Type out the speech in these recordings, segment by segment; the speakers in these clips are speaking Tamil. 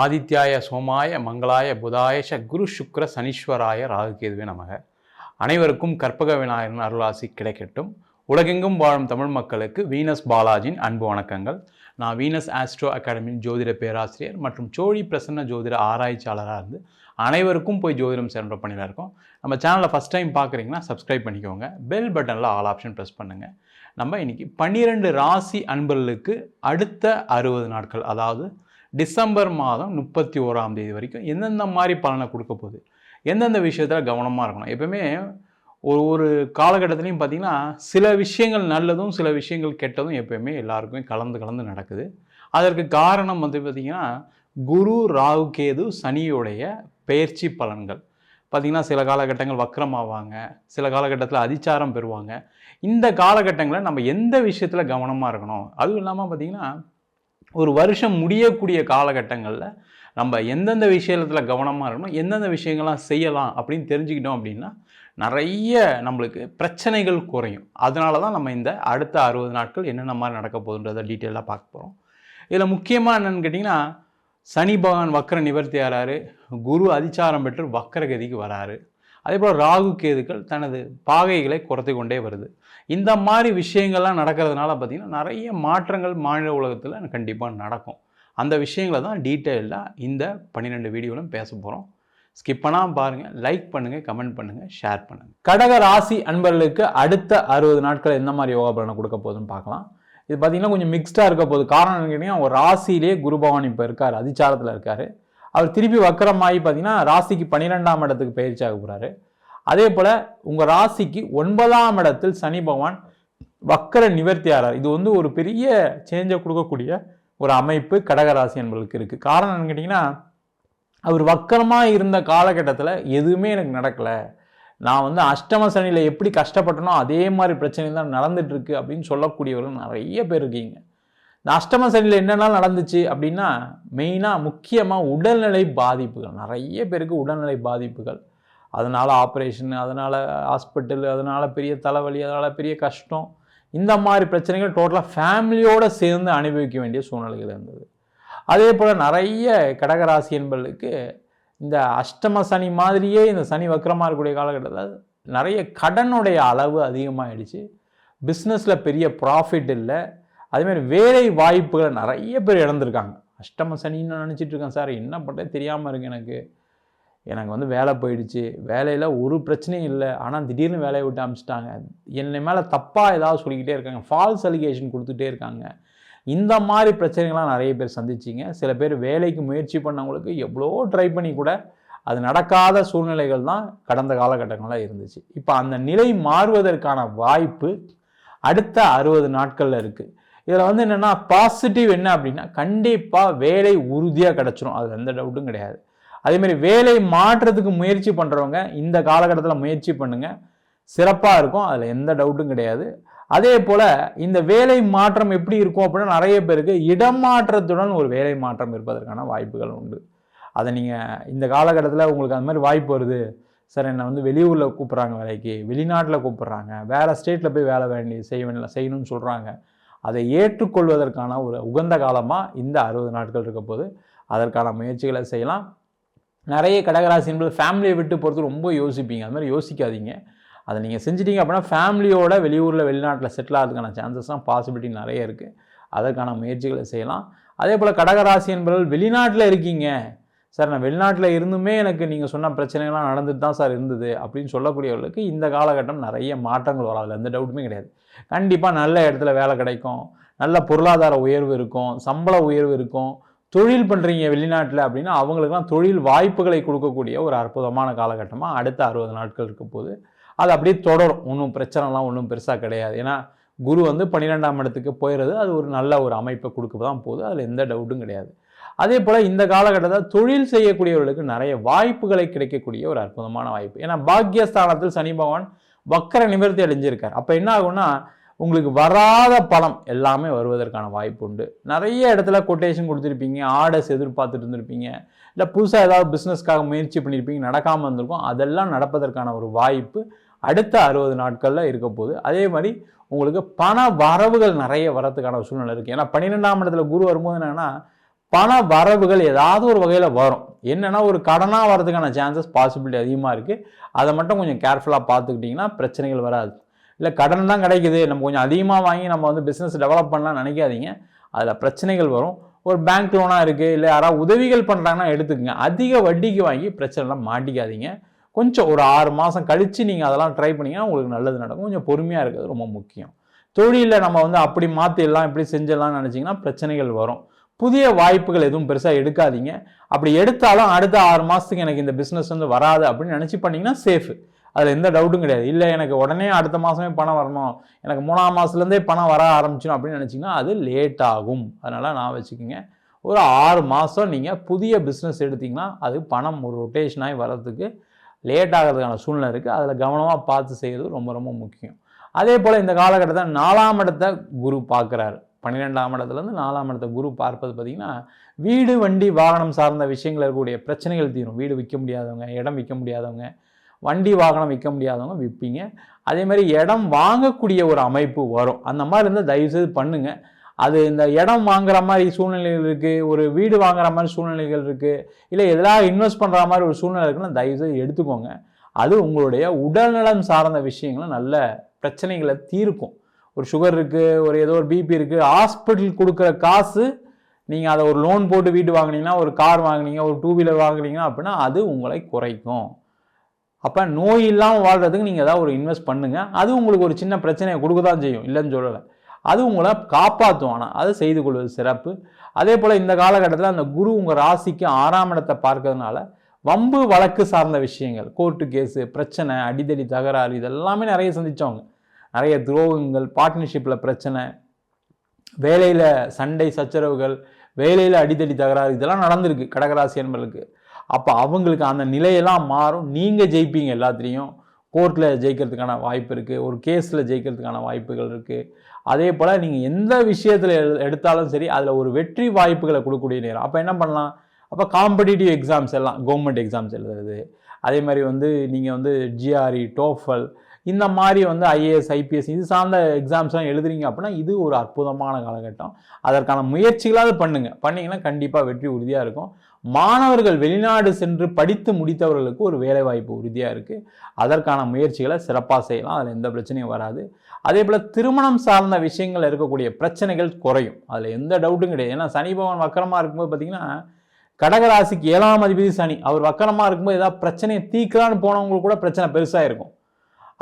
ஆதித்யாய சோமாய மங்களாய புதாயஷ குரு சுக்ர சனீஸ்வராய ராகுகேதுவே நமக. அனைவருக்கும் கற்பக விநாயகன் அருளாசி கிடைக்கட்டும். உலகெங்கும் வாழும் தமிழ் மக்களுக்கு வீனஸ் பாலாஜின் அன்பு வணக்கங்கள். நான் வீனஸ் ஆஸ்ட்ரோ அகாடமியின் ஜோதிட பேராசிரியர் மற்றும் சோழி பிரசன்ன ஜோதிட ஆராய்ச்சியாளராக இருந்து அனைவருக்கும் போய் ஜோதிடம் சென்ற பண்ணியில் இருக்கோம். நம்ம சேனலை ஃபஸ்ட் டைம் பார்க்குறீங்கன்னா சப்ஸ்கிரைப் பண்ணிக்கோங்க. பெல் பட்டனில் ஆல் ஆப்ஷன் ப்ரெஸ் பண்ணுங்கள் நம்ம இன்றைக்கி பன்னிரெண்டு ராசி அன்பர்களுக்கு அடுத்த அறுபது நாட்கள் அதாவது டிசம்பர் மாதம் முப்பத்தி ஓராம் தேதி வரைக்கும் எந்தெந்த மாதிரி பலனை கொடுக்க போகுது? எந்தெந்த விஷயத்தில் கவனமாக இருக்கணும்? எப்பவுமே ஒரு ஒரு காலகட்டத்துலையும் பார்த்தீங்கன்னா சில விஷயங்கள் நல்லதும் சில விஷயங்கள் கெட்டதும் எப்பயுமே எல்லாருக்குமே கலந்து கலந்து நடக்குது. அதற்கு காரணம் வந்து பார்த்திங்கன்னா குரு ராகு கேது சனியுடைய பயிற்சி பலன்கள். பார்த்திங்கன்னா சில காலகட்டங்கள் வக்கரமாவாங்க சில காலகட்டத்தில் அதிச்சாரம் பெறுவாங்க. இந்த காலகட்டங்களில் நம்ம எந்த விஷயத்தில் கவனமாக இருக்கணும்? அதுவும் இல்லாமல் பார்த்திங்கன்னா ஒரு வருஷம் முடியக்கூடிய காலகட்டங்களில் நம்ம எந்தெந்த விஷயத்தில் கவனமாக இருக்கணும் எந்தெந்த விஷயங்கள்லாம் செய்யலாம் அப்படின்னு தெரிஞ்சுக்கிட்டோம் அப்படின்னா நிறைய நம்மளுக்கு பிரச்சனைகள் குறையும். அதனால தான் நம்ம இந்த அடுத்த அறுபது நாட்கள் என்னென்ன மாதிரி நடக்க போகுதுன்றதை டீட்டெயிலாக பார்க்க போகிறோம் இதில் முக்கியமாக என்னென்னு கேட்டிங்கன்னா சனி பகவான் வக்கர நிவர்த்தி ஆறாரு குரு அதிச்சாரம் பெற்று வக்கரகதிக்கு வராரு. அதே போல் ராகு கேதுக்கள் தனது பாகைகளை குறைத்து கொண்டே வருது. இந்த மாதிரி விஷயங்கள்லாம் நடக்கிறதுனால பார்த்திங்கன்னா நிறைய மாற்றங்கள் மாநில உலகத்தில் கண்டிப்பாக நடக்கும். அந்த விஷயங்களை தான் டீட்டெயிலாக இந்த பன்னிரெண்டு வீடியோவிலும் பேச போகிறோம் ஸ்கிப் பண்ணாமல் பாருங்கள் லைக் பண்ணுங்கள் கமெண்ட் பண்ணுங்கள் ஷேர் பண்ணுங்கள் கடக ராசி அன்பர்களுக்கு அடுத்த அறுபது நாட்கள் எந்த மாதிரி யோகா பலனை கொடுக்க போகுதுன்னு பார்க்கலாம். இது பார்த்தீங்கன்னா கொஞ்சம் மிக்ஸ்டாக இருக்க போகுது. காரணம் கேட்டிங்கன்னா ஒரு ராசியிலே குரு இப்போ இருக்கார் அதிச்சாரத்தில் இருக்கார். அவர் திருப்பி வக்கரமாகி பார்த்தீங்கன்னா ராசிக்கு பன்னிரெண்டாம் இடத்துக்கு பயிற்சி ஆக போகிறாரு அதே போல் உங்கள் ராசிக்கு ஒன்பதாம் இடத்தில் சனி பகவான் வக்கர நிவர்த்தி ஆறார். இது வந்து ஒரு பெரிய சேஞ்சை கொடுக்கக்கூடிய ஒரு அமைப்பு கடகராசி என்பதற்கு இருக்குது காரணம் என்னன்னு கேட்டிங்கன்னா அவர் வக்கரமாக இருந்த காலகட்டத்தில் எதுவுமே எனக்கு நடக்கலை. நான் வந்து அஷ்டம சனியில் எப்படி கஷ்டப்பட்டனோ அதே மாதிரி பிரச்சனை தான் நடந்துகிட்ருக்கு அப்படின்னு சொல்லக்கூடியவர்கள் நிறைய பேர் இருக்கீங்க. இந்த அஷ்டம சனியில் என்னென்ன நடந்துச்சு அப்படின்னா மெயினாக முக்கியமாக உடல்நிலை பாதிப்புகள். நிறைய பேருக்கு உடல்நிலை பாதிப்புகள். அதனால் ஆப்ரேஷன் அதனால் ஹாஸ்பிட்டல் அதனால் பெரிய தலைவலி அதனால் பெரிய கஷ்டம். இந்த மாதிரி பிரச்சனைகள் டோட்டலாக ஃபேமிலியோடு சேர்ந்து அனுபவிக்க வேண்டிய சூழ்நிலைகள் இருந்தது. அதே போல் நிறைய கடகராசி என்பர்களுக்கு இந்த அஷ்டம சனி மாதிரியே இந்த சனி வக்கரமாக இருக்கக்கூடிய காலகட்டத்தில் நிறைய கடனுடைய அளவு அதிகமாகிடுச்சு பிஸ்னஸில் பெரிய ப்ராஃபிட் இல்லை. அதுமாரி வேலை வாய்ப்புகளை நிறைய பேர் இழந்திருக்காங்க. அஷ்டம சனின்னு நினச்சிட்டு இருக்கேன் சார். என்ன பண்ணுறது தெரியாமல் இருக்குது எனக்கு. எனக்கு வந்து வேலை போயிடுச்சு. வேலையில் ஒரு பிரச்சனையும் இல்லை. ஆனால் திடீர்னு வேலையை விட்டு அமிச்சிட்டாங்க. என்னை மேலே தப்பாக ஏதாவது சொல்லிக்கிட்டே இருக்காங்க. ஃபால்ஸ் அலிகேஷன் கொடுத்துட்டே இருக்காங்க. இந்த மாதிரி பிரச்சனைகள்லாம் நிறைய பேர் சந்திச்சிங்க. சில பேர் வேலைக்கு முயற்சி பண்ணவங்களுக்கு எவ்வளோ ட்ரை பண்ணி கூட அது நடக்காத சூழ்நிலைகள் தான் கடந்த காலகட்டங்களாக இருந்துச்சு. இப்போ அந்த நிலை மாறுவதற்கான வாய்ப்பு அடுத்த அறுபது நாட்களில் இருக்குது இதில் வந்து என்னென்னா பாசிட்டிவ் என்ன அப்படின்னா கண்டிப்பாக வேலை உறுதியாக கிடச்சிரும். அது எந்த டவுட்டும் கிடையாது. அதேமாதிரி வேலை மாற்றத்துக்கு முயற்சி பண்ணுறவங்க இந்த காலகட்டத்தில் முயற்சி பண்ணுங்கள் சிறப்பாக இருக்கும். அதில் எந்த டவுட்டும் கிடையாது. அதே போல் இந்த வேலை மாற்றம் எப்படி இருக்கும் அப்படின்னா நிறைய பேருக்கு இடமாற்றத்துடன் ஒரு வேலை மாற்றம் இருப்பதற்கான வாய்ப்புகள் உண்டு. அதை நீங்கள் இந்த காலகட்டத்தில் உங்களுக்கு அந்த மாதிரி வாய்ப்பு வருது. சார் என்னை வந்து வெளியூரில் கூப்பிட்றாங்க வேலைக்கு வெளிநாட்டில் கூப்பிட்றாங்க வேறு ஸ்டேட்டில் போய் வேலை வேண்டி செய்ய வேண்டிய செய்யணும்னு சொல்கிறாங்க அதை ஏற்றுக்கொள்வதற்கான ஒரு உகந்த காலமாக இந்த அறுபது நாட்கள் இருக்க போது அதற்கான முயற்சிகளை செய்யலாம். நிறைய கடகராசி என்பது ஃபேமிலியை விட்டு பொறுத்து ரொம்ப யோசிப்பீங்க. அது மாதிரி யோசிக்காதீங்க. அதை நீங்கள் செஞ்சிட்டீங்க அப்படின்னா ஃபேமிலியோட வெளியூரில் வெளிநாட்டில் செட்டில் ஆகிறதுக்கான சான்சஸ்லாம் பாசிபிலிட்டி நிறைய இருக்குது அதற்கான முயற்சிகளை செய்யலாம். அதே போல் கடகராசி என்பவர்கள் வெளிநாட்டில் இருக்கீங்க. சார் நான் வெளிநாட்டில் இருந்துமே எனக்கு நீங்கள் சொன்ன பிரச்சனைகள்லாம் நடந்துட்டு தான் சார் இருந்தது அப்படின்னு சொல்லக்கூடியவர்களுக்கு இந்த காலகட்டம் நிறைய மாற்றங்கள் வரும். அதில் எந்த டவுட்டுமே கிடையாது. கண்டிப்பாக நல்ல இடத்துல வேலை கிடைக்கும். நல்ல பொருளாதார உயர்வு இருக்கும். சம்பள உயர்வு இருக்கும். தொழில் பண்ணுறீங்க வெளிநாட்டில் அப்படின்னா அவங்களுக்குலாம் தொழில் வாய்ப்புகளை கொடுக்கக்கூடிய ஒரு அற்புதமான காலகட்டமாக அடுத்த அறுபது நாட்கள் இருக்க போது அது அப்படியே தொடரும். ஒன்றும் பிரச்சனைலாம் ஒன்றும் பெருசாக கிடையாது. ஏன்னா குரு வந்து பன்னிரெண்டாம் இடத்துக்கு போயிடுறது அது ஒரு நல்ல ஒரு அமைப்பை கொடுக்க தான் போகுது. அதில் எந்த டவுட்டும் கிடையாது. அதே போல் இந்த காலகட்டத்தில் தொழில் செய்யக்கூடியவர்களுக்கு நிறைய வாய்ப்புகளை கிடைக்கக்கூடிய ஒரு அற்புதமான வாய்ப்பு. ஏன்னா பாக்கியஸ்தானத்தில் சனி பகவான் வக்கர நிவர்த்தி அடைஞ்சிருக்கார். அப்போ என்ன ஆகும்னா உங்களுக்கு வராத பணம் எல்லாமே வருவதற்கான வாய்ப்பு உண்டு. நிறைய இடத்துல கொட்டேஷன் கொடுத்துருப்பீங்க ஆர்டர்ஸ் எதிர்பார்த்துட்டு இருந்திருப்பீங்க இல்லை புதுசாக ஏதாவது பிஸ்னஸ்க்காக முயற்சி பண்ணியிருப்பீங்க நடக்காமல் இருந்திருக்கும் அதெல்லாம் நடப்பதற்கான ஒரு வாய்ப்பு அடுத்த அறுபது நாட்களில் இருக்க போகுது. அதே மாதிரி உங்களுக்கு பண வரவுகள் நிறைய வரதுக்கான சூழ்நிலை இருக்குது ஏன்னா பன்னிரெண்டாம் இடத்துல குரு வரும்போது என்னென்னா பண வரவுகள் ஏதாவது ஒரு வகையில் வரும். என்னென்னா ஒரு கடனாக வரதுக்கான சான்சஸ் பாசிபிலிட்டி அதிகமாக இருக்குது அதை மட்டும் கொஞ்சம் கேர்ஃபுல்லாக பார்த்துக்கிட்டிங்கன்னா பிரச்சனைகள் வராது. இல்லை கடன் தான் கிடைக்குது. நம்ம கொஞ்சம் அதிகமாக வாங்கி நம்ம வந்து பிஸ்னஸ் டெவலப் பண்ணலாம் நினைக்காதீங்க. அதில் பிரச்சனைகள் வரும். ஒரு பேங்க் லோனாக இருக்குது இல்லை யாராவது உதவிகள் பண்ணுறாங்கன்னா எடுத்துக்கங்க. அதிக வட்டிக்கு வாங்கி பிரச்சனைலாம் மாட்டிக்காதீங்க. கொஞ்சம் ஒரு ஆறு மாதம் கழித்து நீங்கள் அதெல்லாம் ட்ரை பண்ணிங்கன்னா உங்களுக்கு நல்லது நடக்கும். கொஞ்சம் பொறுமையாக இருக்கிறது ரொம்ப முக்கியம். தொழிலில் நம்ம வந்து அப்படி மாற்றிடலாம் இப்படி செஞ்சிடலாம்னு நினச்சிங்கன்னா பிரச்சனைகள் வரும். புதிய வாய்ப்புகள் எதுவும் பெருசாக எடுக்காதீங்க. அப்படி எடுத்தாலும் அடுத்த ஆறு மாதத்துக்கு எனக்கு இந்த பிஸ்னஸ் வந்து வராது அப்படின்னு நினச்சி பண்ணிங்கன்னா சேஃபு அதில் எந்த டவுட்டும் கிடையாது. இல்லை எனக்கு உடனே அடுத்த மாதமே பணம் வரணும். எனக்கு மூணாம் மாதத்துலேருந்தே பணம் வர ஆரம்பிச்சிடும் அப்படின்னு நினச்சிங்கன்னா அது லேட் ஆகும். அதனால் நான் வச்சுக்கோங்க. ஒரு ஆறு மாதம் நீங்கள் புதிய பிஸ்னஸ் எடுத்திங்கன்னா அது பணம் ஒரு ரொட்டேஷனாகி வர்றதுக்கு லேட் ஆகிறதுக்கான சூழ்நிலை இருக்குது அதில் கவனமாக பார்த்து செய்கிறது ரொம்ப ரொம்ப முக்கியம். அதே போல் இந்த காலகட்டத்தில் நாலாம் இடத்தை குரு பார்க்குறாரு. பன்னிரெண்டாம் இடத்துலேருந்து நாலாம் இடத்த குரு பார்ப்பது பார்த்திங்கன்னா வீடு வண்டி வாகனம் சார்ந்த விஷயங்கள் இருக்கக்கூடிய பிரச்சனைகள் தீரும். வீடு விற்க முடியாதவங்க இடம் விற்க முடியாதவங்க வண்டி வாகனம் விற்க முடியாதவங்க விற்பீங்க. அதே மாதிரி இடம் வாங்கக்கூடிய ஒரு அமைப்பு வரும். அந்த மாதிரி இருந்தால் தயவுசெய்து பண்ணுங்கள் அது இந்த இடம் வாங்குற மாதிரி சூழ்நிலைகள் இருக்குது ஒரு வீடு வாங்குற மாதிரி சூழ்நிலைகள் இருக்குது இல்லை எதெல்லாம் இன்வெஸ்ட் பண்ணுற மாதிரி ஒரு சூழ்நிலை இருக்குன்னா தயவுசெய்து எடுத்துக்கோங்க. அது உங்களுடைய உடல்நலம் சார்ந்த விஷயங்களும் நல்ல பிரச்சனைகளை தீர்க்கும். ஒரு சுகர் இருக்குது ஒரு ஏதோ ஒரு பிபி இருக்குது ஹாஸ்பிட்டல் கொடுக்குற காசு நீங்கள் அதை ஒரு லோன் போட்டு வீடு வாங்குனீங்கன்னா ஒரு கார் வாங்கினீங்க ஒரு டூ வீலர் வாங்குனீங்க அப்படின்னா அது உங்களை குறைக்கும். அப்போ நோய் இல்லாமல் வாழ்கிறதுக்கு நீங்கள் ஏதாவது ஒரு இன்வெஸ்ட் பண்ணுங்கள் அது உங்களுக்கு ஒரு சின்ன பிரச்சனையை கொடுக்க தான் செய்யும். இல்லைன்னு சொல்லலை. அது உங்களை காப்பாற்றும் ஆனால் அதை செய்து கொள்வது சிறப்பு. அதே போல் இந்த காலகட்டத்தில் அந்த குரு உங்கள் ராசிக்கு ஆறாம் இடத்தை பார்க்கறதுனால வம்பு வழக்கு சார்ந்த விஷயங்கள் கோர்ட்டு கேஸு பிரச்சனை அடிதடி தகராறு இதெல்லாமே நிறைய சந்தித்தவங்க நிறைய துரோகங்கள் பார்ட்னர்ஷிப்பில் பிரச்சனை வேலையில் சண்டை சச்சரவுகள் வேலையில் அடித்தடி தகராறு இதெல்லாம் நடந்திருக்கு கடகராசி என்பர்களுக்கு அப்போ அவங்களுக்கு அந்த நிலையெல்லாம் மாறும். நீங்கள் ஜெயிப்பீங்க எல்லாத்துலேயும். கோர்ட்டில் ஜெயிக்கிறதுக்கான வாய்ப்பு இருக்குது ஒரு கேஸில் ஜெயிக்கிறதுக்கான வாய்ப்புகள் இருக்குது அதே போல் நீங்கள் எந்த விஷயத்தில் எடுத்தாலும் சரி அதில் ஒரு வெற்றி வாய்ப்புகளை கொடுக்கக்கூடிய நேரம். அப்போ என்ன பண்ணலாம்? அப்போ காம்படிட்டிவ் எக்ஸாம்ஸ் எல்லாம் கவர்மெண்ட் எக்ஸாம்ஸ் எழுதுறது. அதே மாதிரி வந்து நீங்கள் வந்து ஜிஆர்இ டோஃபல் இந்த மாதிரி வந்து ஐஏஎஸ் ஐபிஎஸ் இது சார்ந்த எக்ஸாம்ஸ்லாம் எழுதுறீங்க அப்படின்னா இது ஒரு அற்புதமான காலகட்டம். அதற்கான முயற்சிகளாவது பண்ணுங்கள் பண்ணிங்கன்னா கண்டிப்பாக வெற்றி உறுதியாக இருக்கும். மாணவர்கள் வெளிநாடு சென்று படித்து முடித்தவர்களுக்கு ஒரு வேலைவாய்ப்பு உறுதியாக இருக்குது அதற்கான முயற்சிகளை சிறப்பாக செய்யலாம். அதில் எந்த பிரச்சனையும் வராது. அதே போல் திருமணம் சார்ந்த விஷயங்கள் இருக்கக்கூடிய பிரச்சனைகள் குறையும். அதில் எந்த டவுட்டும் கிடையாது. ஏன்னா சனி பகவான் வக்கரமாக இருக்கும்போது பார்த்தீங்கன்னா கடகராசிக்கு ஏழாம் அதிபதி சனி. அவர் வக்கரமாக இருக்கும்போது ஏதாவது பிரச்சனையை தீக்கலான்னு போனவங்களுக்கு கூட பிரச்சனை பெருசாக இருக்கும்.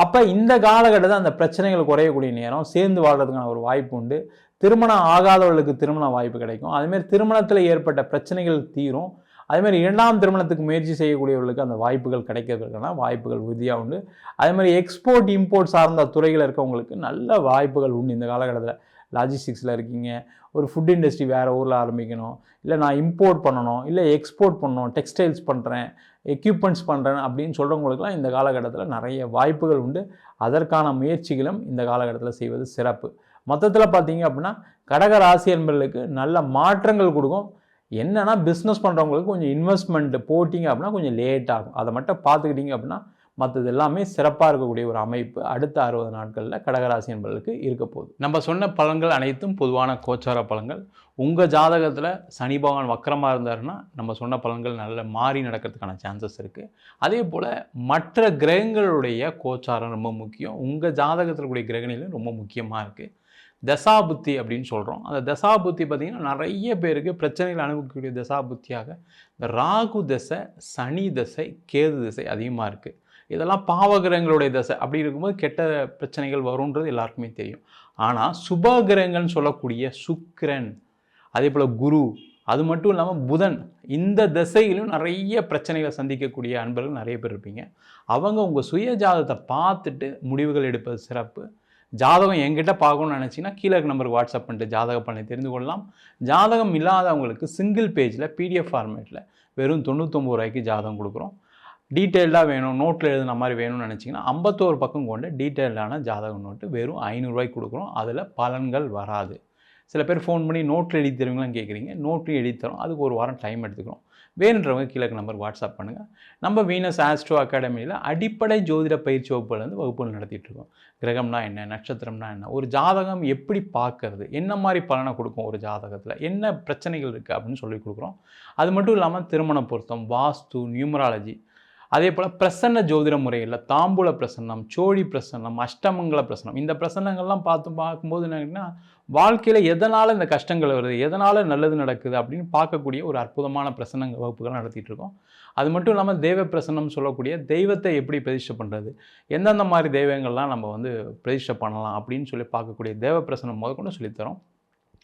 அப்போ இந்த காலகட்டத்தில் அந்த பிரச்சனைகள் குறையக்கூடிய நேரம் சேர்ந்து வாழ்கிறதுக்கான ஒரு வாய்ப்பு உண்டு. திருமணம் ஆகாதவர்களுக்கு திருமண வாய்ப்பு கிடைக்கும். அதுமாரி திருமணத்தில் ஏற்பட்ட பிரச்சனைகள் தீரும். அதேமாதிரி இரண்டாம் திருமணத்துக்கு முயற்சி செய்யக்கூடியவர்களுக்கு அந்த வாய்ப்புகள் கிடைக்கிறதுக்கான வாய்ப்புகள் உறுதியாக உண்டு. அதேமாதிரி எக்ஸ்போர்ட் இம்போர்ட் சார்ந்த துறையில் இருக்கவங்களுக்கு நல்ல வாய்ப்புகள் உண்டு இந்த காலகட்டத்தில். லாஜிஸ்டிக்ஸில் இருக்கீங்க ஒரு ஃபுட் இண்டஸ்ட்ரி வேறு ஊரில் ஆரம்பிக்கணும் இல்லை நான் இம்போர்ட் பண்ணணும் இல்லை எக்ஸ்போர்ட் பண்ணணும் டெக்ஸ்டைல்ஸ் பண்ணுறேன் எக்யூப்மெண்ட்ஸ் பண்ணுறேன் அப்படின்னு சொல்கிறவங்களுக்குலாம் இந்த காலகட்டத்தில் நிறைய வாய்ப்புகள் உண்டு. அதற்கான முயற்சிகளும் இந்த காலகட்டத்தில் செய்வது சிறப்பு. மொத்தத்தில் பார்த்தீங்க அப்படின்னா கடக ராசி என்பர்களுக்கு நல்ல மாற்றங்கள் கொடுக்கும். என்னென்னா பிஸ்னஸ் பண்ணுறவங்களுக்கு கொஞ்சம் இன்வெஸ்ட்மெண்ட் போட்டிங்க அப்படின்னா கொஞ்சம் லேட் ஆகும். அதை மட்டும் பார்த்துக்கிட்டிங்க அப்படின்னா மற்றது எல்லாமே சிறப்பாக இருக்கக்கூடிய ஒரு அமைப்பு அடுத்த அறுபது நாட்களில் கடகராசி என்பதற்கு இருக்க போகுது. நம்ம சொன்ன பலன்கள் அனைத்தும் பொதுவான கோச்சார பலன்கள். உங்கள் ஜாதகத்தில் சனி பகவான் வக்கரமாக இருந்தாருன்னா நம்ம சொன்ன பலன்கள் நல்ல மாறி நடக்கிறதுக்கான சான்சஸ் இருக்குது அதே போல் மற்ற கிரகங்களுடைய கோச்சாரம் ரொம்ப முக்கியம். உங்கள் ஜாதகத்தில் கூடிய கிரகணிலும் ரொம்ப முக்கியமாக இருக்குது தசாபுத்தி அப்படின்னு சொல்கிறோம் அந்த தசாபுத்தி பார்த்திங்கன்னா நிறைய பேருக்கு பிரச்சனைகள் அனுபவிக்கக்கூடிய தசாபுத்தியாக இந்த ராகு தசை சனி தசை கேது தசை அதிகமாக இருக்குது இதெல்லாம் பாவகிரகங்களுடைய தசை. அப்படி இருக்கும்போது கெட்ட பிரச்சனைகள் வரும்ன்றது எல்லாருக்குமே தெரியும். ஆனால் சுபகிரகங்கள்னு சொல்லக்கூடிய சுக்கிரன் அதே போல் குரு அது மட்டும் இல்லாமல் புதன் இந்த திசையிலும் நிறைய பிரச்சனைகளை சந்திக்கக்கூடிய அன்பர்கள் நிறைய பேர் இருப்பீங்க. அவங்க உங்கள் சுய ஜாதகத்தை பார்த்துட்டு முடிவுகள் எடுப்பது சிறப்பு. ஜாதகம் எங்கிட்ட பார்க்கணும்னு நினச்சிங்கன்னா கீழே நம்பருக்கு வாட்ஸ்அப் பண்ணிட்டு ஜாதக பலனை தெரிந்து கொள்ளலாம். ஜாதகம் இல்லாதவங்களுக்கு சிங்கிள் பேஜில் பிடிஎஃப் ஃபார்மேட்டில் வெறும் தொண்ணூத்தொம்பது ரூபாய்க்கு ஜாதகம் கொடுக்குறோம். டீட்டெயில்டாக வேணும் நோட்டில் எழுதுன மாதிரி வேணும்னு நினச்சிங்கன்னா ஐம்பத்தோரு பக்கம் கொண்டு டீட்டெயில்டான ஜாதக நோட்டு வெறும் ஐநூறுரூவாய்க்கு கொடுக்குறோம். அதில் பலன்கள் வராது. சில பேர் ஃபோன் பண்ணி நோட்டில் எழுதி தருவீங்களான்னு கேட்குறீங்க நோட்லையும் எழுதி தரோம். அதுக்கு ஒரு வாரம் டைம் எடுத்துக்கிறோம். வேணுன்றவங்க கீழே நம்பர் வாட்ஸ்அப் பண்ணுங்கள் நம்ம வீனஸ் ஆஸ்ட்ரோ அகாடமியில் அடிப்படை ஜோதிட பயிற்சி வகுப்புலேருந்து வகுப்புகள் நடத்திட்டுருக்கோம் கிரகம்னா என்ன நட்சத்திரம்னா என்ன ஒரு ஜாதகம் எப்படி பார்க்கறது என்ன மாதிரி பலனை கொடுக்கும் ஒரு ஜாதகத்தில் என்ன பிரச்சனைகள் இருக்குது அப்படின்னு சொல்லி கொடுக்குறோம். அது மட்டும் இல்லாமல் திருமண பொருத்தம் வாஸ்து நியூமராலஜி அதே போல் பிரசன்ன ஜோதிட முறையில் தாம்பூல பிரசன்னம் சோழி பிரசன்னம் அஷ்டமங்கல பிரசன்னம் இந்த பிரசன்னங்கள்லாம் பார்த்து பார்க்கும்போது என்னன்னா வாழ்க்கையில் எதனால் இந்த கஷ்டங்கள் வருது எதனால் நல்லது நடக்குது அப்படின்னு பார்க்கக்கூடிய ஒரு அற்புதமான பிரசன்னங்க வகுப்புகள் நடத்திட்டு இருக்கோம். அது மட்டும் இல்லாமல் தெய்வ பிரசன்னம் சொல்லக்கூடிய தெய்வத்தை எப்படி பிரதிஷ்டை பண்ணுறது எந்தெந்த மாதிரி தெய்வங்கள்லாம் நம்ம வந்து பிரதிஷ்டை பண்ணலாம் அப்படின்னு சொல்லி பார்க்கக்கூடிய தேவ பிரசனம் முதற்கொண்டு சொல்லித்தரோம்.